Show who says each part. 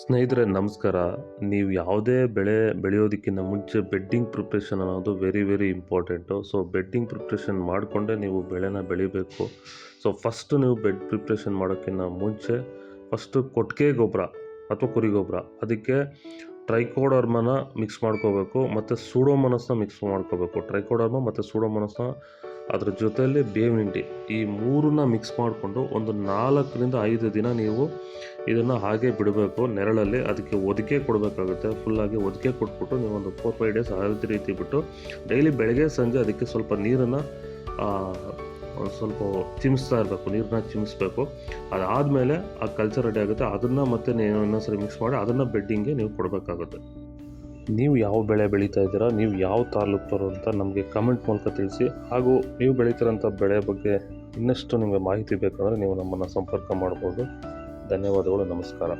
Speaker 1: ಸ್ನೇಹಿತರೆ, ನಮಸ್ಕಾರ. ನೀವು ಯಾವುದೇ ಬೆಳೆ ಬೆಳೆಯೋದಕ್ಕಿಂತ ಮುಂಚೆ ಬೆಡ್ಡಿಂಗ್ ಪ್ರಿಪ್ರೇಷನ್ ಅನ್ನೋದು very very important so bedding preparation ಮಾಡಿಕೊಂಡೇ ನೀವು ಬೆಳೆನ ಬೆಳಿಬೇಕು. ಸೊ ಫಸ್ಟು ನೀವು ಬೆಡ್ ಪ್ರಿಪ್ರೇಷನ್ ಮಾಡೋಕ್ಕಿಂತ ಮುಂಚೆ ಫಸ್ಟು ಕೊಟ್ಟಿಗೆ ಗೊಬ್ಬರ ಅಥವಾ ಕುರಿ ಗೊಬ್ಬರ. ಅದಕ್ಕೆ ಟ್ರೈಕೋಡರ್ಮನ ಮಿಕ್ಸ್ ಮಾಡ್ಕೋಬೇಕು, ಮತ್ತು ಸೂಡೋಮನಸ್ನ ಮಿಕ್ಸ್ ಮಾಡ್ಕೋಬೇಕು. ಟ್ರೈಕೋಡರ್ಮ ಮತ್ತು ಸೂಡೋಮನಸ್ನ ಅದ್ರ ಜೊತೆಯಲ್ಲಿ ಬೇವಿನ ಹಿಂಡಿ. ಈ ಮೂರನ್ನ ಮಿಕ್ಸ್ ಮಾಡಿಕೊಂಡು ಒಂದು ನಾಲ್ಕರಿಂದ ಐದು ದಿನ ನೀವು ಇದನ್ನು ಹಾಗೆ ಬಿಡಬೇಕು, ನೆರಳಲ್ಲಿ ಅದಕ್ಕೆ ಒದಿಕೆ ಕೊಡಬೇಕಾಗುತ್ತೆ. ಫುಲ್ಲಾಗಿ ಒದಿಕೆ ಕೊಟ್ಬಿಟ್ಟು ನೀವು ಒಂದು ಫೋರ್ ಫೈವ್ ಡೇಸ್ ಅದೇ ರೀತಿ ಬಿಟ್ಟು ಡೈಲಿ ಬೆಳಗ್ಗೆ, ಸಂಜೆ ಅದಕ್ಕೆ ಸ್ವಲ್ಪ ನೀರನ್ನು ಸ್ವಲ್ಪ ಚಿಮಿಸ್ತಾ ಇರಬೇಕು ನೀರನ್ನ ಚಿಮಿಸ್ಬೇಕು. ಅದಾದಮೇಲೆ ಆ ಕಲ್ಚರ್ ರೆಡಿ ಆಗುತ್ತೆ. ಅದನ್ನು ಮತ್ತೆ ನೀವು ಇನ್ನೊಂದ್ಸರಿ ಮಿಕ್ಸ್ ಮಾಡಿ ಅದನ್ನು ಬೆಡ್ಡಿಂಗ್ಗೆ ನೀವು ಕೊಡಬೇಕಾಗುತ್ತೆ. ನೀವು ಯಾವ ಬೆಳೆ ಬೆಳೀತಾ ಇದ್ದೀರಾ, ನೀವು ಯಾವ ತಾಲೂಕರು ಅಂತ ನಮಗೆ ಕಮೆಂಟ್ ಮೂಲಕ ತಿಳಿಸಿ. ಹಾಗೂ ನೀವು ಬೆಳೀತಿರೋಂಥ ಬೆಳೆ ಬಗ್ಗೆ ಇನ್ನಷ್ಟು ನಿಮಗೆ ಮಾಹಿತಿ ಬೇಕಂದರೆ ನೀವು ನಮ್ಮನ್ನು ಸಂಪರ್ಕ ಮಾಡ್ಬೋದು. ಧನ್ಯವಾದಗಳು, ನಮಸ್ಕಾರ.